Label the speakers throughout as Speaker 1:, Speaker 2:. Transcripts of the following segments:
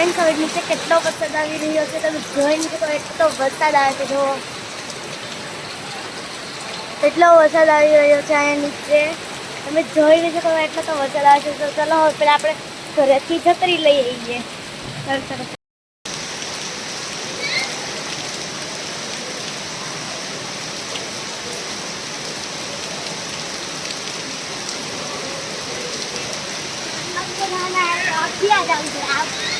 Speaker 1: Friends હવે નીચે કેટલો વરસાદ આવી રહ્યો છે તમે જોઈ નથી શકો, એટલો વરસાદ આવે છે જો એટલો વરસાદ આવી રહ્યો છે અહીંયા નીચે. તમે જોઈ નથી શકો, એટલો તો વરસાદ આવે છે. તો ચલો, હવે પેલા આપણે ઘરેથી છત્રી લઈ આવીએ. સરસ સરસ
Speaker 2: that was
Speaker 1: તો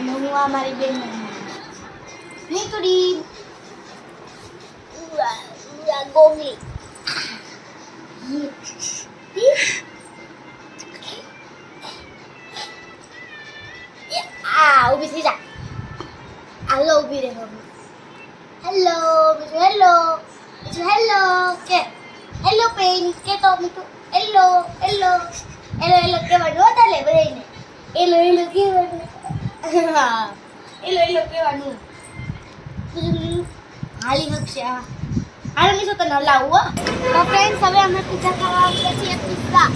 Speaker 1: અને હું આ મારી બેન ઉઆ ગોગલી. આ, ઊભી થઈ જા. હાલો, ઊભી હેલો, બીજું હેલો બીજું હેલો, કે, હેલો પેન કે તો મીઠું, હેલો હેલો હેલો હેલો કહેવાનું હોતા લે બધાને હેલો હેલો કહેવાનું હા. એલો હેલો કહેવાનું હાલી શકશે હા. હાલ તો તને હલાવું તો ફ્રેન્ડ્સ હવે અમે પિઝા ખાવા આવીએ છીએ પિઝા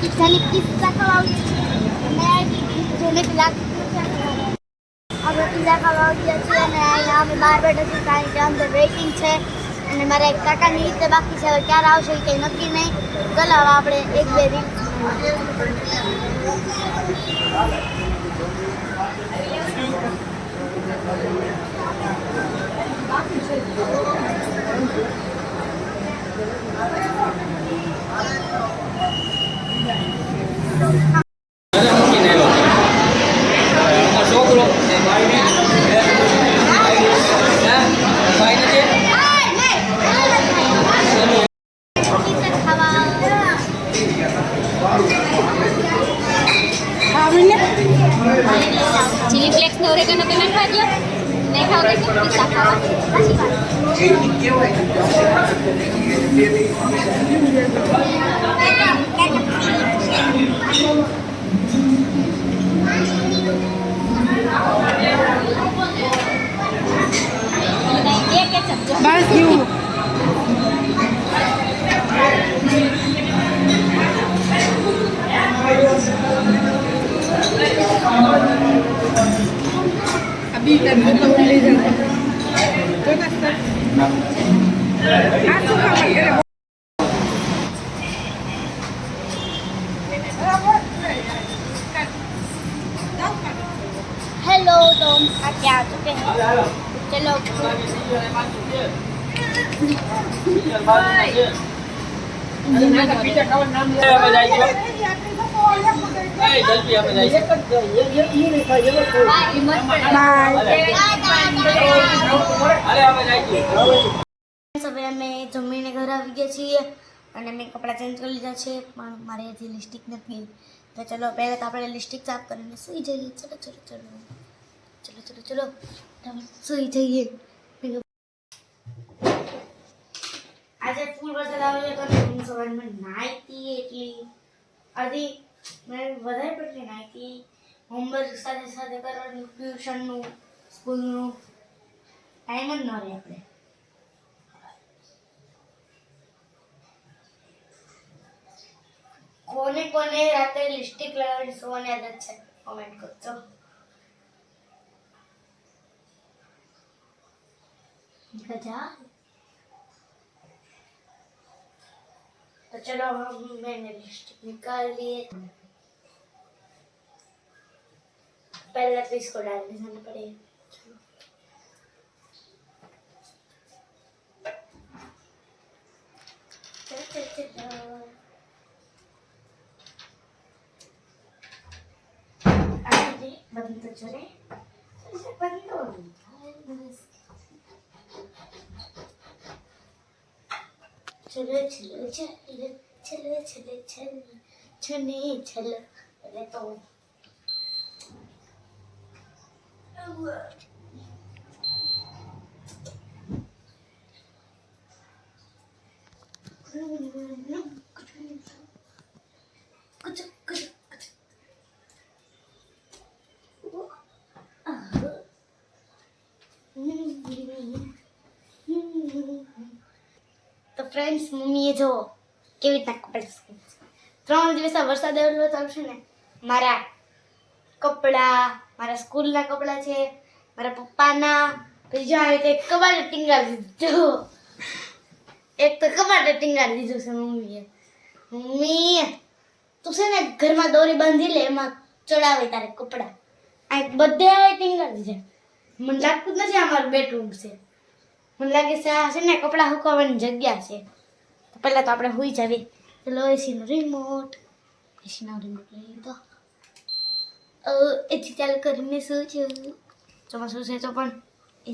Speaker 1: પિઝાની પિઝા ખાવા આવીએ છીએ. જેને પેલા અમે પિઝા ખાવા આવીએ છીએ, અને અહીંયા અમે બહાર બેઠા છીએ, કારણ કે અંદર વેઇટિંગ છે. અને મારા એક કાકાની રીતે બાકી છે, હવે ક્યારે આવશે કંઈ નક્કી નહીં. ચાલો, હવે આપણે એક બે રીલ
Speaker 3: ફ્લેક્સને ઓરેગનો પેમેન્ટ કરી દો નહીં ખાવ તો પૈસા ખાવા.
Speaker 2: પછી વાત
Speaker 1: हेलो तो आप क्या आ चुके हैं चलो जिंदगी का पीछे खबर नाम ले बजाइए જમીને ઘરે આવી ગયા છીએ અને મેં કપડાં ચેન્જ કરી લીધા છે, પણ મારે હજી લિસ્ટિક નથી. તો ચલો, પહેલાં તો આપણે લિસ્ટિક સાફ કરીને સૂઈ જઈએ. ચલો ચલો ચલો. ચલો ચલો ચલો. સૂઈ જઈએ. આજે ફૂલ વરસાદ આવ્યો તો સવારમાં નાઈ હતી એટલી અધી મેં વધારે પડતી નાહીતી હોમવર્ક સાથે સાથે કરવાનું ટ્યુશનનું સ્કૂલનું ટાઈમ જ ન રહે આપણે. કોને કોને રાતે લિપસ્ટિક લગાવીને સુવાની આદત છે? કોમેન્ટ કરજો. गजा तो चलो हम मैंने लिपस्टिक निकाल लिए। पहले तो इसको डालने जाना पड़ेगा। चलो। चलो। चलो છલ છલ છલ છલ છલ છલ છને છલ એટલે તો Mm-hmm. ફ્રેન્ડ્સ મમ્મીએ જો કેવી રીતના કપડાં ત્રણ દિવસ વરસાદ આવેલો ચાલશે ને. મારા કપડાં, મારા સ્કૂલના કપડાં છે, મારા પપ્પાના. પછી જો આવી રીતે કબાટે ટીંગાડી દીધું એક તો કબાટે ટીંગાડી દીધું છે મમ્મીએ. મમ્મી તું છે ને ઘરમાં દોરી બાંધી લે, એમાં ચડાવે તારે કપડાં. આ બધે ટીંગાડી છે મને લાગતું જ નથી આ મારું બેડરૂમ છે. મને લાગે છે આ છે ને કપડાં સુકવવાની જગ્યા છે. પહેલાં તો આપણે હોઈ જવી. ચલો એસીનો રિમોટ એસીનો રિમોટ લઈ તો એથી ચાલુ કરીને શું છે ચોમાસું છે તો પણ એ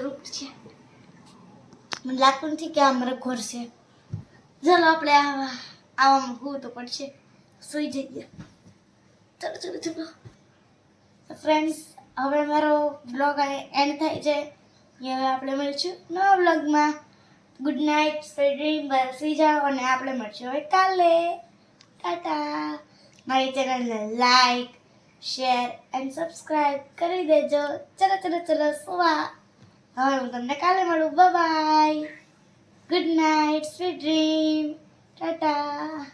Speaker 1: રૂપ છે. મને લાગતું નથી કે આ મારું છે. ચાલો આપણે આવા, આવામાં હોવું તો પડશે. સુઈ જઈએ. ચલો ચલો ચલો. ફ્રેન્ડ્સ હવે મારો બ્લોગ એન્ડ થાય છે એ હવે આપણે મળીશું નવા બ્લોગમાં ગુડ નાઇટ સ્વીટ સુઈ જાઓ અને આપણે મળશું હવે કાલે. ટાટા. મારી ચેનલને લાઈક શેર એન્ડ સબસ્ક્રાઈબ કરી દેજો. ચલો ચલો ચલો, સુવા. હવે હું તમને કાલે મળું. Bye good night sweet dream tata.